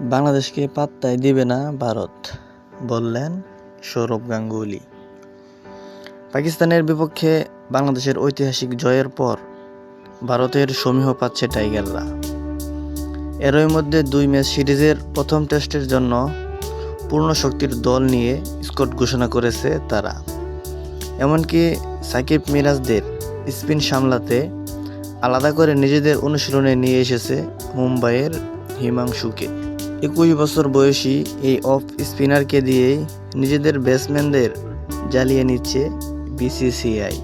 বাংলাদেশকে পাত্তাই দিবে না ভারত, বললেন সৌরভ গাঙ্গুলি। পাকিস্তানের বিপক্ষে বাংলাদেশের ঐতিহাসিক জয়ের পর ভারতের সমীহ পাচ্ছে টাইগাররা। এরই মধ্যে দুই ম্যাচ সিরিজের প্রথম টেস্টের জন্য পূর্ণ শক্তির দল নিয়ে স্কট ঘোষণা করেছে তারা। এমনকি সাকিব মিরাজদের স্পিন সামলাতে আলাদা করে নিজেদের অনুশীলনে নিয়ে এসেছে মুম্বাইয়ের হিমাংশুকে। একুশ বছর বয়সী এই অফ স্পিনারকে দিয়েই নিজেদের ব্যাটসম্যানদের জ্বালিয়ে নিচ্ছে বিসিসিআই।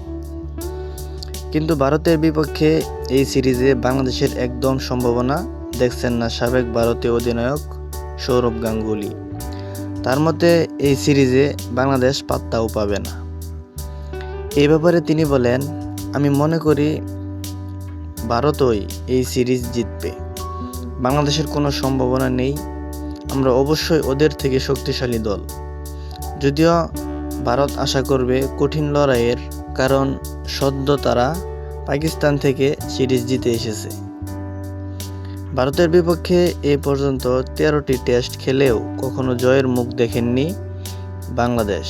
কিন্তু ভারতের বিপক্ষে এই সিরিজে বাংলাদেশের একদম সম্ভাবনা দেখছেন না সাবেক ভারতীয় অধিনায়ক সৌরভ গাঙ্গুলি। তার মতে, এই সিরিজে বাংলাদেশ পাত্তাও পাবে না। এই ব্যাপারে তিনি বলেন, আমি মনে করি ভারতই এই সিরিজ জিতবে। বাংলাদেশের কোনো সম্ভাবনা নেই। আমরা অবশ্যই ওদের থেকে শক্তিশালী দল। যদিও ভারত আশা করবে কঠিন লড়াইয়ের কারণ সদ্য তারা পাকিস্তান থেকে সিরিজ জিতে এসেছে। ভারতের বিপক্ষে এ পর্যন্ত তেরোটি টেস্ট খেলেও কখনো জয়ের মুখ দেখেননি বাংলাদেশ।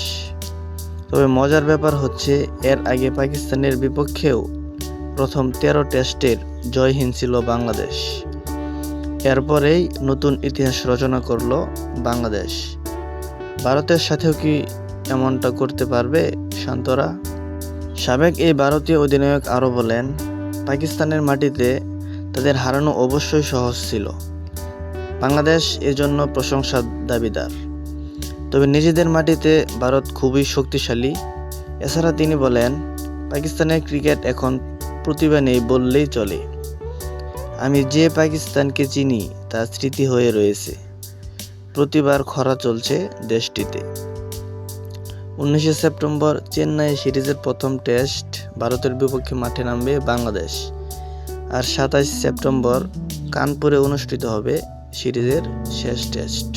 তবে মজার ব্যাপার হচ্ছে, এর আগে পাকিস্তানের বিপক্ষেও প্রথম তেরো টেস্টের জয়হীন ছিল বাংলাদেশ। এরপরেই নতুন ইতিহাস রচনা করল বাংলাদেশ। ভারতের সাথেও কি এমনটা করতে পারবে শান্তরা? সাবেক এই ভারতীয় অধিনায়ক আরও বলেন, পাকিস্তানের মাটিতে তাদের হারানো অবশ্যই সহজ ছিল। বাংলাদেশ এজন্য প্রশংসার দাবিদার। তবে নিজেদের মাটিতে ভারত খুবই শক্তিশালী। এছাড়া তিনি বলেন, পাকিস্তানের ক্রিকেট এখন প্রতিভা নেই বললেই চলে। আমি যে পাকিস্তানকে চিনি তা স্মৃতি হয়ে রয়েছে। প্রতিবার খরা চলছে দেশটিতে। উনিশে সেপ্টেম্বর চেন্নাই সিরিজের প্রথম টেস্ট ভারতের বিপক্ষে মাঠে নামবে বাংলাদেশ। আর সাতাশ সেপ্টেম্বর কানপুরে অনুষ্ঠিত হবে সিরিজের শেষ test.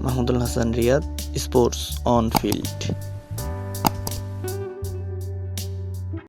Mahmudul Hasan Riyad, sports on field.